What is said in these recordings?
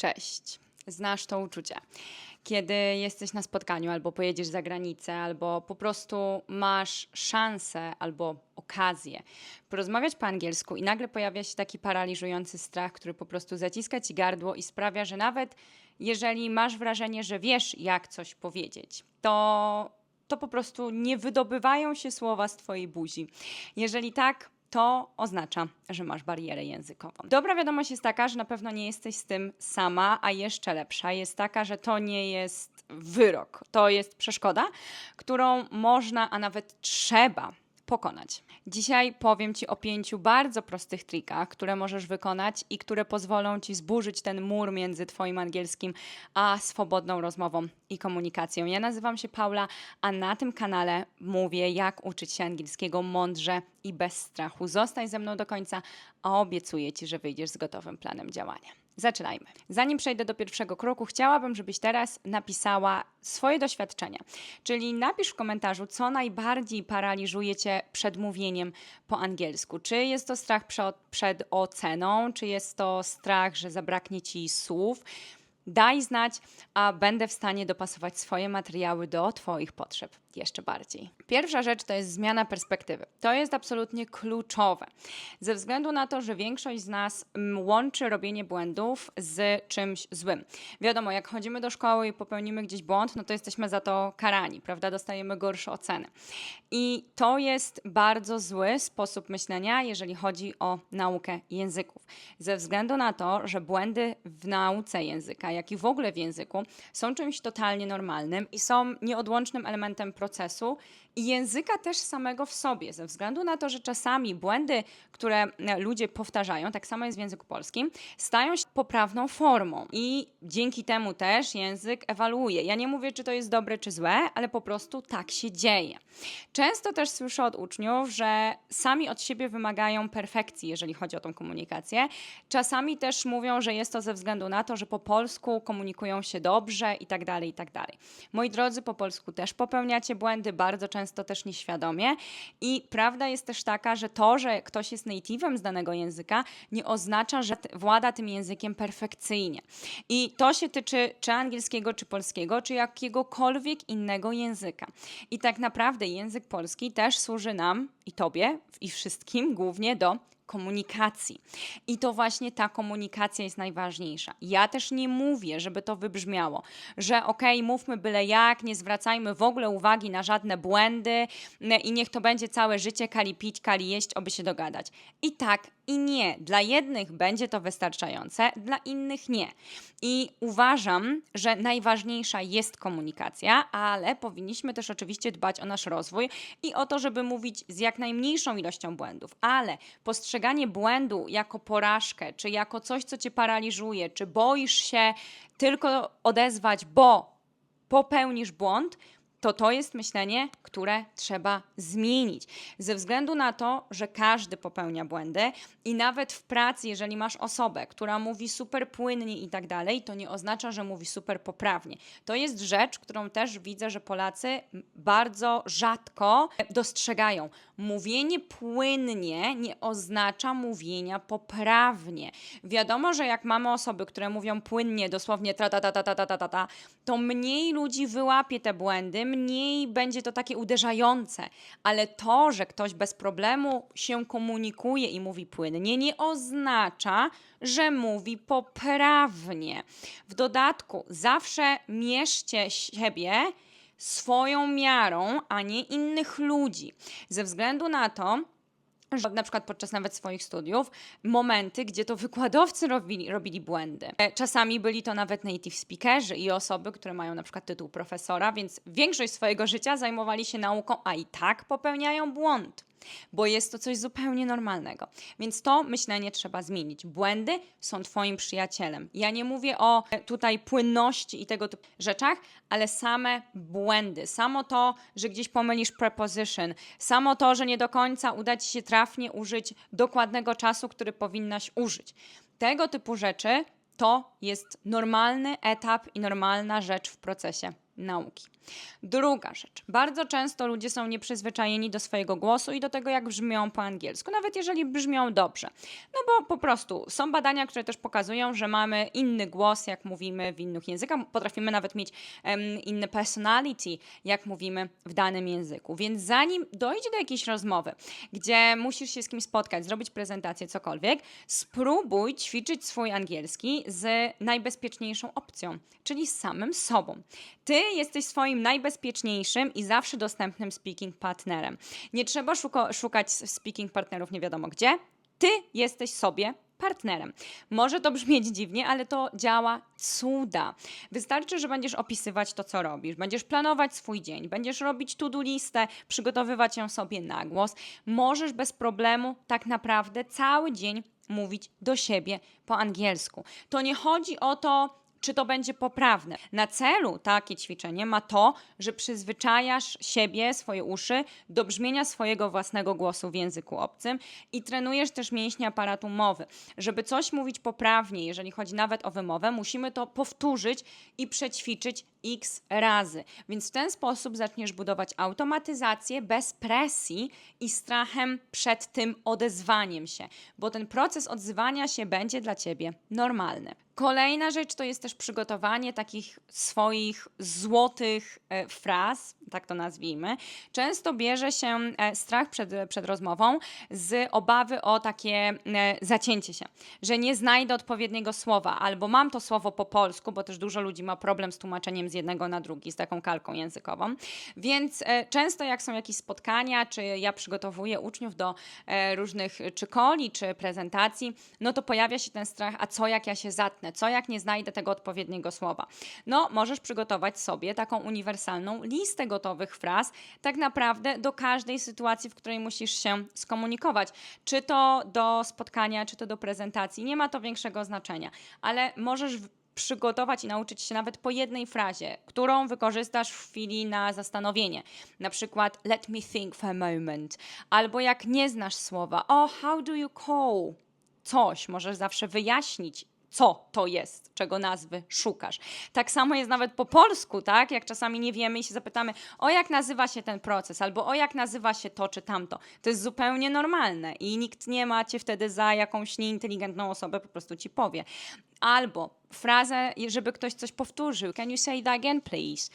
Cześć. Znasz to uczucie. Kiedy jesteś na spotkaniu, albo pojedziesz za granicę, albo po prostu masz szansę albo okazję porozmawiać po angielsku i nagle pojawia się taki paraliżujący strach, który po prostu zaciska ci gardło i sprawia, że nawet jeżeli masz wrażenie, że wiesz, jak coś powiedzieć, to, to po prostu nie wydobywają się słowa z twojej buzi. Jeżeli tak, to oznacza, że masz barierę językową. Dobra wiadomość jest taka, że na pewno nie jesteś z tym sama, a jeszcze lepsza jest taka, że to nie jest wyrok, to jest przeszkoda, którą można, a nawet trzeba pokonać. Dzisiaj powiem Ci o pięciu bardzo prostych trikach, które możesz wykonać i które pozwolą Ci zburzyć ten mur między Twoim angielskim a swobodną rozmową i komunikacją. Ja nazywam się Paula, a na tym kanale mówię, jak uczyć się angielskiego mądrze i bez strachu. Zostań ze mną do końca, a obiecuję Ci, że wyjdziesz z gotowym planem działania. Zaczynajmy. Zanim przejdę do pierwszego kroku, chciałabym, żebyś teraz napisała swoje doświadczenia. Czyli napisz w komentarzu, co najbardziej paraliżuje cię przed mówieniem po angielsku. Czy jest to strach przed, przed oceną, czy jest to strach, że zabraknie ci słów. Daj znać, a będę w stanie dopasować swoje materiały do Twoich potrzeb jeszcze bardziej. Pierwsza rzecz to jest zmiana perspektywy. To jest absolutnie kluczowe. Ze względu na to, że większość z nas mm, łączy robienie błędów z czymś złym. Wiadomo, jak chodzimy do szkoły i popełnimy gdzieś błąd, no to jesteśmy za to karani, prawda? Dostajemy gorsze oceny. I to jest bardzo zły sposób myślenia, jeżeli chodzi o naukę języków. Ze względu na to, że błędy w nauce języka, jak i w ogóle w języku, są czymś totalnie normalnym i są nieodłącznym elementem procesu i języka też samego w sobie, ze względu na to, że czasami błędy, które e, ludzie powtarzają, tak samo jest w języku polskim, stają się poprawną formą i dzięki temu też język ewaluuje. Ja nie mówię, czy to jest dobre, czy złe, ale po prostu tak się dzieje. Często też słyszę od uczniów, że sami od siebie wymagają perfekcji, jeżeli chodzi o tą komunikację. Czasami też mówią, że jest to ze względu na to, że po polsku komunikują się dobrze i tak dalej, i tak dalej. Moi drodzy, po polsku też popełniacie błędy, bardzo często też nieświadomie i prawda jest też taka, że to, że ktoś jest native'em z danego języka, nie oznacza, że włada tym językiem perfekcyjnie. I to się tyczy czy angielskiego, czy polskiego, czy jakiegokolwiek innego języka. I tak naprawdę język polski też służy nam i tobie i wszystkim głównie do komunikacji. I to właśnie ta komunikacja jest najważniejsza. Ja też nie mówię, żeby to wybrzmiało, że okej, okay, mówmy byle jak, nie zwracajmy w ogóle uwagi na żadne błędy i niech to będzie całe życie kali pić, kali jeść, oby się dogadać. I tak, i nie. Dla jednych będzie to wystarczające, dla innych nie. I uważam, że najważniejsza jest komunikacja, ale powinniśmy też oczywiście dbać o nasz rozwój i o to, żeby mówić z jak najmniejszą ilością błędów, ale postrzeganie błędu jako porażkę, czy jako coś, co cię paraliżuje, czy boisz się tylko odezwać, bo popełnisz błąd, to to jest myślenie, które trzeba zmienić. Ze względu na to, że każdy popełnia błędy i nawet w pracy, jeżeli masz osobę, która mówi super płynnie i tak dalej, to nie oznacza, że mówi super poprawnie. To jest rzecz, którą też widzę, że Polacy bardzo rzadko dostrzegają. Mówienie płynnie nie oznacza mówienia poprawnie. Wiadomo, że jak mamy osoby, które mówią płynnie, dosłownie tra ta ta ta ta ta ta ta, to mniej ludzi wyłapie te błędy, mniej będzie to takie uderzające, ale to, że ktoś bez problemu się komunikuje i mówi płynnie, nie oznacza, że mówi poprawnie. W dodatku, zawsze mierzcie siebie swoją miarą, a nie innych ludzi. Ze względu na to, że na przykład podczas nawet swoich studiów, momenty, gdzie to wykładowcy robili, robili błędy. E, czasami byli to nawet native speakerzy i osoby, które mają na przykład tytuł profesora, więc większość swojego życia zajmowali się nauką, a i tak popełniają błąd bo jest to coś zupełnie normalnego. Więc to myślenie trzeba zmienić. Błędy są Twoim przyjacielem. Ja nie mówię o tutaj płynności i tego typu rzeczach, ale same błędy. Samo to, że gdzieś pomylisz preposition, samo to, że nie do końca uda Ci się trafnie użyć dokładnego czasu, który powinnaś użyć. Tego typu rzeczy to jest normalny etap i normalna rzecz w procesie nauki. Druga rzecz. Bardzo często ludzie są nieprzyzwyczajeni do swojego głosu i do tego, jak brzmią po angielsku, nawet jeżeli brzmią dobrze. No bo po prostu są badania, które też pokazują, że mamy inny głos, jak mówimy w innych językach. Potrafimy nawet mieć um, inny personality, jak mówimy w danym języku. Więc zanim dojdzie do jakiejś rozmowy, gdzie musisz się z kimś spotkać, zrobić prezentację, cokolwiek, spróbuj ćwiczyć swój angielski z najbezpieczniejszą opcją, czyli samym sobą. Ty jesteś swoim najbezpieczniejszym i zawsze dostępnym speaking partnerem. Nie trzeba szuka szukać speaking partnerów nie wiadomo gdzie. Ty jesteś sobie partnerem. Może to brzmieć dziwnie, ale to działa cuda. Wystarczy, że będziesz opisywać to, co robisz, będziesz planować swój dzień, będziesz robić to-do listę, przygotowywać ją sobie na głos. Możesz bez problemu tak naprawdę cały dzień mówić do siebie po angielsku. To nie chodzi o to, czy to będzie poprawne. Na celu takie ćwiczenie ma to, że przyzwyczajasz siebie, swoje uszy do brzmienia swojego własnego głosu w języku obcym i trenujesz też mięśnie aparatu mowy. Żeby coś mówić poprawnie, jeżeli chodzi nawet o wymowę, musimy to powtórzyć i przećwiczyć x razy. Więc w ten sposób zaczniesz budować automatyzację bez presji i strachem przed tym odezwaniem się, bo ten proces odzywania się będzie dla ciebie normalny. Kolejna rzecz to jest też przygotowanie takich swoich złotych e, fraz, tak to nazwijmy. Często bierze się e, strach przed, przed rozmową z obawy o takie e, zacięcie się, że nie znajdę odpowiedniego słowa, albo mam to słowo po polsku, bo też dużo ludzi ma problem z tłumaczeniem z jednego na drugi, z taką kalką językową. Więc często jak są jakieś spotkania, czy ja przygotowuję uczniów do różnych czy koli, czy prezentacji, no to pojawia się ten strach, a co jak ja się zatnę, co jak nie znajdę tego odpowiedniego słowa. No, możesz przygotować sobie taką uniwersalną listę gotowych fraz, tak naprawdę do każdej sytuacji, w której musisz się skomunikować. Czy to do spotkania, czy to do prezentacji, nie ma to większego znaczenia, ale możesz przygotować i nauczyć się nawet po jednej frazie, którą wykorzystasz w chwili na zastanowienie. Na przykład let me think for a moment. Albo jak nie znasz słowa, oh, how do you call? Coś możesz zawsze wyjaśnić co to jest, czego nazwy szukasz. Tak samo jest nawet po polsku, tak? Jak czasami nie wiemy i się zapytamy, o jak nazywa się ten proces, albo o jak nazywa się to czy tamto. To jest zupełnie normalne i nikt nie ma cię wtedy za jakąś nieinteligentną osobę, po prostu ci powie. Albo frazę, żeby ktoś coś powtórzył. Can you say that again, please?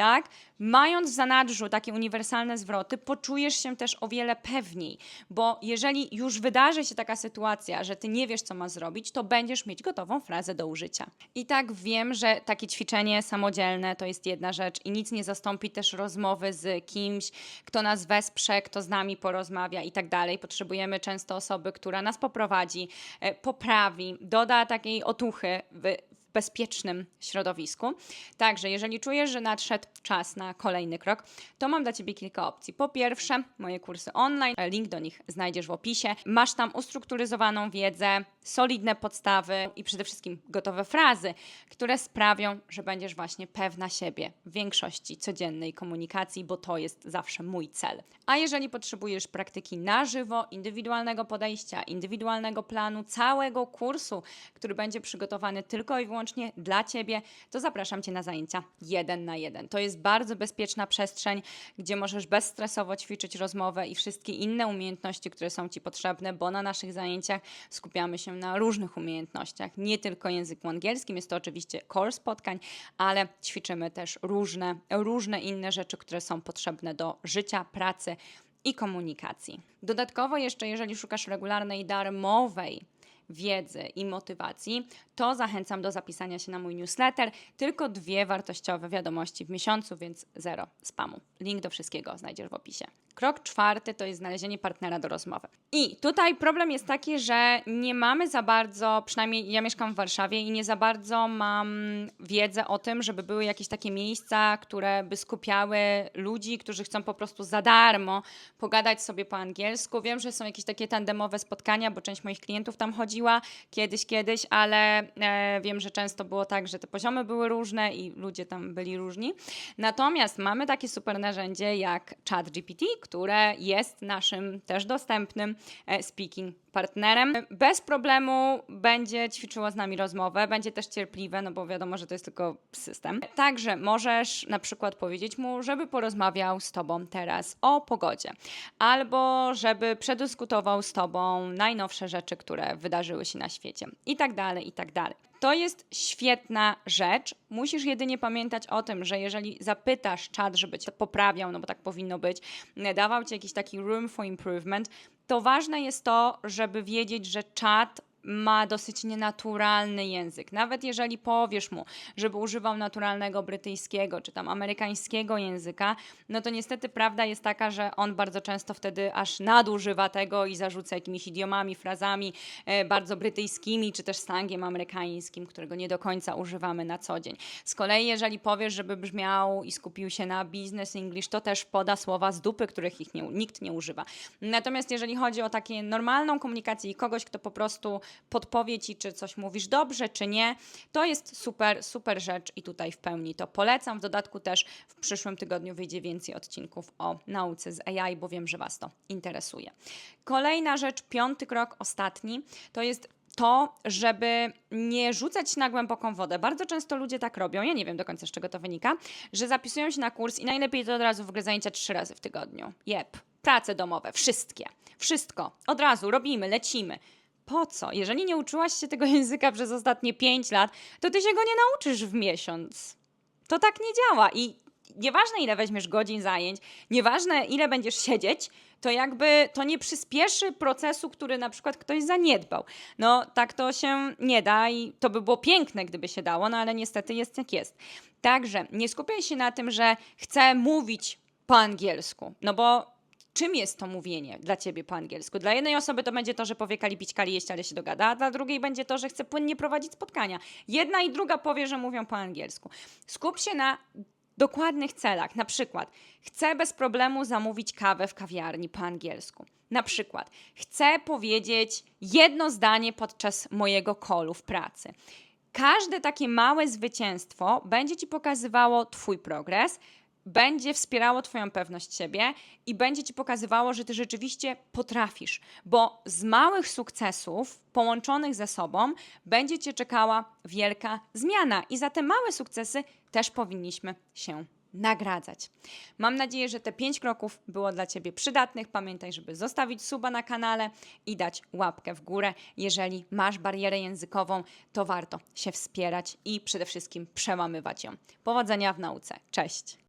tak? Mając w zanadrzu takie uniwersalne zwroty, poczujesz się też o wiele pewniej, bo jeżeli już wydarzy się taka sytuacja, że ty nie wiesz, co ma zrobić, to będziesz mieć gotową frazę do użycia. I tak wiem, że takie ćwiczenie samodzielne to jest jedna rzecz i nic nie zastąpi też rozmowy z kimś, kto nas wesprze, kto z nami porozmawia i tak dalej. Potrzebujemy często osoby, która nas poprowadzi, e, poprawi, doda takiej otuchy w bezpiecznym środowisku. Także, jeżeli czujesz, że nadszedł czas na kolejny krok, to mam dla Ciebie kilka opcji. Po pierwsze, moje kursy online, link do nich znajdziesz w opisie. Masz tam ustrukturyzowaną wiedzę, solidne podstawy i przede wszystkim gotowe frazy, które sprawią, że będziesz właśnie pewna siebie w większości codziennej komunikacji, bo to jest zawsze mój cel. A jeżeli potrzebujesz praktyki na żywo, indywidualnego podejścia, indywidualnego planu, całego kursu, który będzie przygotowany tylko i wyłącznie dla Ciebie, to zapraszam Cię na zajęcia jeden na jeden. To jest bardzo bezpieczna przestrzeń, gdzie możesz bezstresowo ćwiczyć rozmowę i wszystkie inne umiejętności, które są Ci potrzebne, bo na naszych zajęciach skupiamy się na różnych umiejętnościach, nie tylko języku angielskim. Jest to oczywiście core spotkań, ale ćwiczymy też różne, różne inne rzeczy, które są potrzebne do życia, pracy i komunikacji. Dodatkowo jeszcze, jeżeli szukasz regularnej, darmowej wiedzy i motywacji, to zachęcam do zapisania się na mój newsletter. Tylko dwie wartościowe wiadomości w miesiącu, więc zero spamu. Link do wszystkiego znajdziesz w opisie. Krok czwarty to jest znalezienie partnera do rozmowy. I tutaj problem jest taki, że nie mamy za bardzo, przynajmniej ja mieszkam w Warszawie i nie za bardzo mam wiedzę o tym, żeby były jakieś takie miejsca, które by skupiały ludzi, którzy chcą po prostu za darmo pogadać sobie po angielsku. Wiem, że są jakieś takie tandemowe spotkania, bo część moich klientów tam chodziła kiedyś, kiedyś, ale e, wiem, że często było tak, że te poziomy były różne i ludzie tam byli różni. Natomiast mamy takie super narzędzie jak ChatGPT, które jest naszym też dostępnym e, speaking partnerem, bez problemu będzie ćwiczyło z nami rozmowę, będzie też cierpliwe, no bo wiadomo, że to jest tylko system. Także możesz na przykład powiedzieć mu, żeby porozmawiał z tobą teraz o pogodzie, albo żeby przedyskutował z tobą najnowsze rzeczy, które wydarzyły się na świecie i tak dalej, i tak dalej. To jest świetna rzecz. Musisz jedynie pamiętać o tym, że jeżeli zapytasz czat, żeby cię poprawiał, no bo tak powinno być, dawał ci jakiś taki room for improvement, to ważne jest to, żeby wiedzieć, że czat ma dosyć nienaturalny język. Nawet jeżeli powiesz mu, żeby używał naturalnego brytyjskiego czy tam amerykańskiego języka, no to niestety prawda jest taka, że on bardzo często wtedy aż nadużywa tego i zarzuca jakimiś idiomami, frazami e, bardzo brytyjskimi, czy też slangiem amerykańskim, którego nie do końca używamy na co dzień. Z kolei, jeżeli powiesz, żeby brzmiał i skupił się na business English, to też poda słowa z dupy, których ich nie, nikt nie używa. Natomiast jeżeli chodzi o takie normalną komunikację i kogoś, kto po prostu podpowie ci, czy coś mówisz dobrze, czy nie. To jest super, super rzecz i tutaj w pełni to polecam. W dodatku też w przyszłym tygodniu wyjdzie więcej odcinków o nauce z AI, bo wiem, że Was to interesuje. Kolejna rzecz, piąty krok, ostatni, to jest to, żeby nie rzucać się na głęboką wodę. Bardzo często ludzie tak robią, ja nie wiem do końca z czego to wynika, że zapisują się na kurs i najlepiej to od razu w ogóle zajęcia trzy razy w tygodniu. Jep, prace domowe, wszystkie, wszystko, od razu robimy, lecimy po co? Jeżeli nie uczyłaś się tego języka przez ostatnie 5 lat, to ty się go nie nauczysz w miesiąc. To tak nie działa i nieważne ile weźmiesz godzin zajęć, nieważne ile będziesz siedzieć, to jakby to nie przyspieszy procesu, który na przykład ktoś zaniedbał. No tak to się nie da i to by było piękne, gdyby się dało, no ale niestety jest jak jest. Także nie skupiaj się na tym, że chcę mówić po angielsku, no bo czym jest to mówienie dla ciebie po angielsku? Dla jednej osoby to będzie to, że powie kali pić, kali jeść, ale się dogada, a dla drugiej będzie to, że chce płynnie prowadzić spotkania. Jedna i druga powie, że mówią po angielsku. Skup się na dokładnych celach. Na przykład, chcę bez problemu zamówić kawę w kawiarni po angielsku. Na przykład, chcę powiedzieć jedno zdanie podczas mojego kolu w pracy. Każde takie małe zwycięstwo będzie ci pokazywało Twój progres, będzie wspierało Twoją pewność siebie i będzie Ci pokazywało, że Ty rzeczywiście potrafisz, bo z małych sukcesów połączonych ze sobą będzie Cię czekała wielka zmiana i za te małe sukcesy też powinniśmy się nagradzać. Mam nadzieję, że te pięć kroków było dla Ciebie przydatnych. Pamiętaj, żeby zostawić suba na kanale i dać łapkę w górę. Jeżeli masz barierę językową, to warto się wspierać i przede wszystkim przełamywać ją. Powodzenia w nauce. Cześć!